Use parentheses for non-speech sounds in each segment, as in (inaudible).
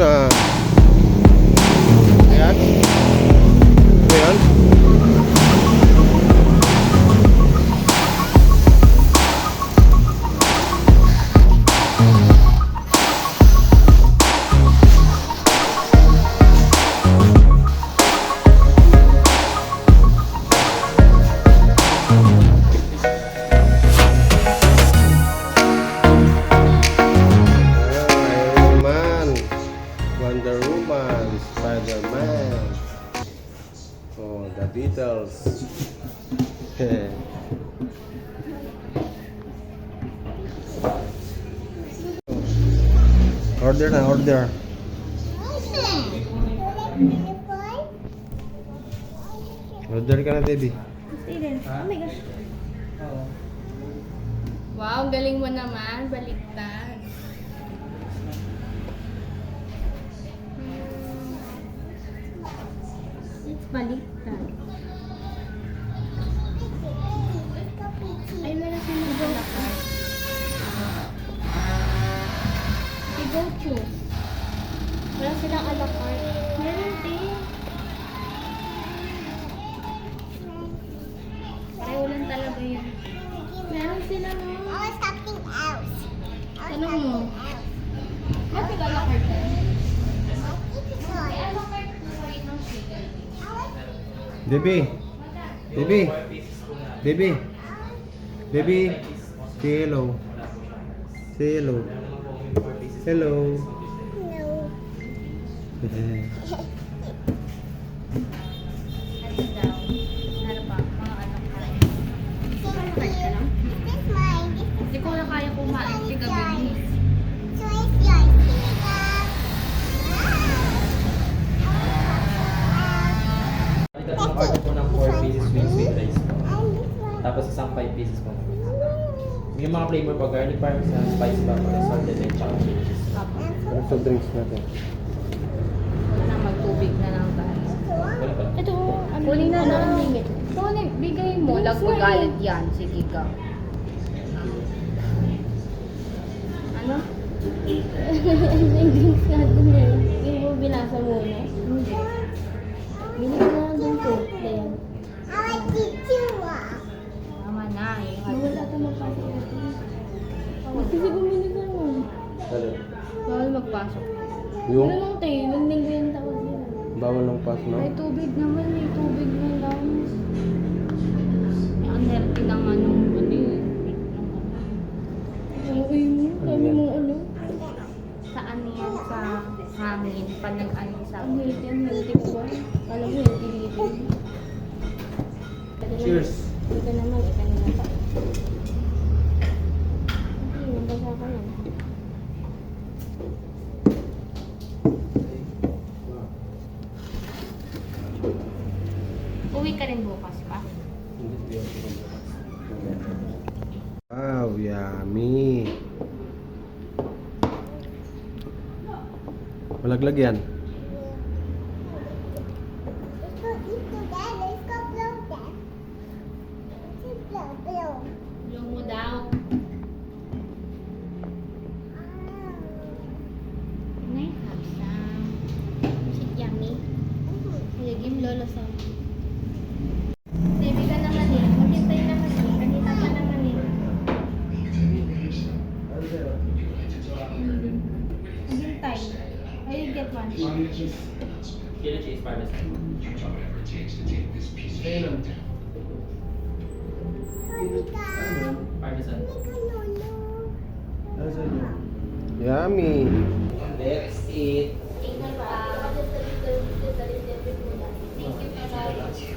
Na. Ayan. Ayan. Spider-Man. Oh, the Beatles. (laughs) order na, order. Order ka na, baby. Oh my gosh. Wow, galing mo naman. Baliktad. Baliktad. Ay, meron silang baliktad. Si Baby. Baby. Baby. Baby. Say hello. Say hello. Hello. Ano (laughs) Tapos isang 5 pieces po. Yung mga flavor po, garlic parmesan, spicy pepper, salted and chow cheese. Ano sa drinks natin? Wala na magtubig na lang. Wala pa. Ito, ano Kunin na lang. Kunin, bigay mo. Lag magalit yan. Sige ka. Ano? Drinks natin eh. Hindi mo binasa muna. Hindi. Binasa na lang dun ko. Ayan. Tama na. eh. Wala ka magpasok bumili ka nun. Hello. Bawal magpasok. Yung Ano lang tayo? Yung tawag nila. bawal ng pass, no? May tubig naman. May tubig na lang. Ang healthy ng ano. Ano yun? Okay mo. Sabi mo ano? Saan yan sa hangin? Pag nag-ano sa Ang healthy, ang healthy ko ba? Kala mo healthy dito. Ito naman. Cheers. Ito naman, ito naman pa. Hindi, mabasa ka lang. Uwi ka rin bukas pa? Wow, yummy. Malaglag yan. Yung mo daw. Nay, hapsam. Si Yummy. Nagiging lolo sa one is cheese. Feta. You don't ever takes to take this piece of shit down. Parmesan. Yummy. Let's eat. Thank you,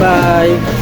拜